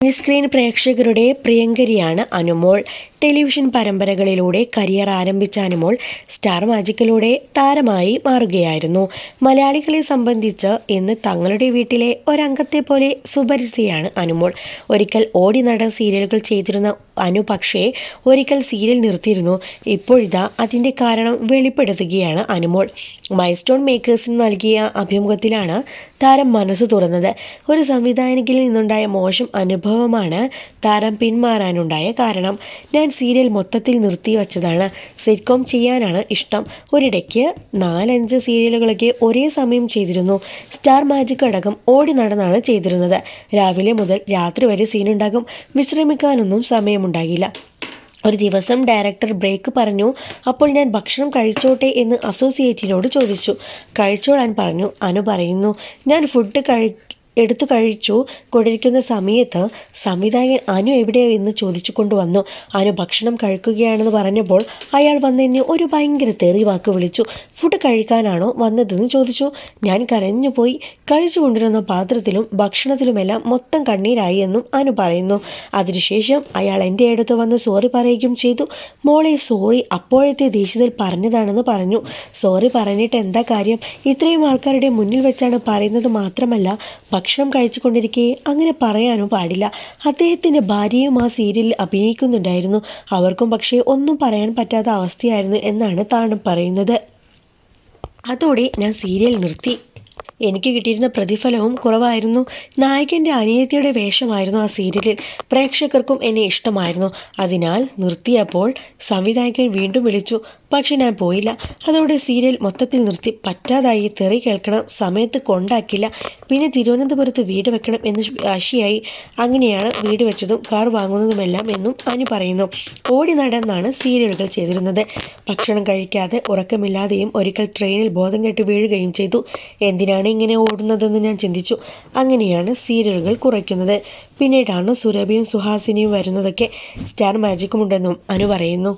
Screen പ്രേക്ഷകരുടെ പ്രിയങ്കരിയാണ് Anumol. Television പരമ്പരകളിലൂടെ കരിയർ ആരംഭിച്ച അനുമോൾ സ്റ്റാർ മാജിക്കിലൂടെ താരമായി മാറുകയായിരുന്നു. മലയാളികളെ സംബന്ധിച്ച് ഇന്ന് തങ്ങളുടെ വീട്ടിലെ ഒരംഗത്തെ പോലെ സുപരിചിതയാണ് അനുമോൾ. ഒരിക്കൽ ഓടി നട സീരിയലുകൾ ചെയ്തിരുന്ന അനു പക്ഷേ ഒരിക്കൽ സീരിയൽ നിർത്തിയിരുന്നു. ഇപ്പോഴിതാ അതിന്റെ കാരണം വെളിപ്പെടുത്തുകയാണ് അനുമോൾ. മൈൽസ്റ്റോൺ മേക്കേഴ്സിന് നൽകിയ അഭിമുഖത്തിലാണ് താരം മനസ്സ് തുറന്നത്. ഒരു സംവിധായകനിൽ നിന്നുണ്ടായ മോശം അനുഭവമാണ് താരം പിന്മാറാനുണ്ടായ കാരണം. ഞാൻ സീരിയൽ മൊത്തത്തിൽ നിർത്തി നിർത്തിവച്ചതാണ് സിറ്റ്കോം ചെയ്യാനാണ് ഇഷ്ടം. ഒരിടയ്ക്ക് നാലഞ്ച് സീരിയലുകളൊക്കെ ഒരേ സമയം ചെയ്തിരുന്നു. സ്റ്റാർ മാജിക് അടക്കം ഓടി നടന്നാണ് ചെയ്തിരുന്നത്. രാവിലെ മുതൽ രാത്രി വരെ സീനുണ്ടാകും വിശ്രമിക്കാനൊന്നും സമയമുണ്ടാകില്ല ഒരു ദിവസം ഡയറക്ടർ ബ്രേക്ക് പറഞ്ഞു അപ്പോൾ ഞാൻ ഭക്ഷണം കഴിച്ചോട്ടെ എന്ന് അസോസിയേറ്റിനോട് ചോദിച്ചു. കഴിച്ചോളാൻ പറഞ്ഞു. അനു പറയുന്നു ഞാൻ ഫുഡ് കഴി എടുത്തു കഴിച്ചു കൊണ്ടിരിക്കുന്ന സമയത്ത് സംവിധായകൻ അനു എവിടെയോ എന്ന് ചോദിച്ചു കൊണ്ടുവന്നു. അനു ഭക്ഷണം കഴിക്കുകയാണെന്ന് പറഞ്ഞപ്പോൾ അയാൾ വന്നെന്നെ ഒരു ഭയങ്കര തെറി വാക്ക് വിളിച്ചു. ഫുഡ് കഴിക്കാനാണോ വന്നതെന്ന് ചോദിച്ചു. ഞാൻ കരഞ്ഞു പോയി. കഴിച്ചു കൊണ്ടിരുന്ന പാത്രത്തിലും ഭക്ഷണത്തിലുമെല്ലാം മൊത്തം കണ്ണീരായി എന്നും അനു പറയുന്നു. അതിനുശേഷം അയാൾ എന്റെ അടുത്ത് വന്ന് സോറി പറയുകയും ചെയ്തു. മോളെ സോറി അപ്പോഴത്തെ ദേഷ്യത്തിൽ പറഞ്ഞതാണെന്ന് പറഞ്ഞു. സോറി പറഞ്ഞിട്ട് എന്താ കാര്യം? ഇത്രയും ആൾക്കാരുടെ മുന്നിൽ വെച്ചാണ് പറയുന്നത് മാത്രമല്ല ഭക്ഷണം കഴിച്ചുകൊണ്ടിരിക്കെ. അങ്ങനെ പറയാനും പാടില്ല. അദ്ദേഹത്തിന്റെ ഭാര്യയും ആ സീരിയലിൽ അഭിനയിക്കുന്നുണ്ടായിരുന്നു. അവർക്കും പക്ഷേ ഒന്നും പറയാൻ പറ്റാത്ത അവസ്ഥയായിരുന്നു എന്നാണ് താനും പറയുന്നത്. അതോടെ ഞാൻ സീരിയൽ നിർത്തി. എനിക്ക് കിട്ടിയിരുന്ന പ്രതിഫലവും കുറവായിരുന്നു. നായകന്റെ അനിയത്തിയുടെ വേഷമായിരുന്നു ആ സീരിയലിൽ. പ്രേക്ഷകർക്കും എന്നെ ഇഷ്ടമായിരുന്നു. അതിനാൽ നിർത്തിയപ്പോൾ സംവിധായകൻ വീണ്ടും വിളിച്ചു. പക്ഷെ ഞാൻ പോയില്ല. അതോടെ സീരിയൽ മൊത്തത്തിൽ നിർത്തി. പറ്റാതായി. തെറി കേൾക്കണം. സമയത്ത് കൊണ്ടാക്കില്ല. പിന്നെ തിരുവനന്തപുരത്ത് വീട് വെക്കണം എന്ന് ആശയായി. അങ്ങനെയാണ് വീട് വെച്ചതും കാർ വാങ്ങുന്നതുമെല്ലാം എന്നും അനു പറയുന്നു. ഓടി നടന്നാണ് സീരിയലുകൾ ചെയ്തിരുന്നത്. ഭക്ഷണം കഴിക്കാതെ ഉറക്കമില്ലാതെയും ഒരിക്കൽ ട്രെയിനിൽ ബോധം കെട്ട് വീഴുകയും ചെയ്തു. എന്തിനാണ് ഇങ്ങനെ ഓടുന്നതെന്ന് ഞാൻ ചിന്തിച്ചു. അങ്ങനെയാണ് സീരിയലുകൾ കുറയ്ക്കുന്നത്. പിന്നീടാണ് സുരഭിയും സുഹാസിനിയും വരുന്നതൊക്കെ സ്റ്റാർ മാജിക്കുമുണ്ടെന്നും അനു പറയുന്നു.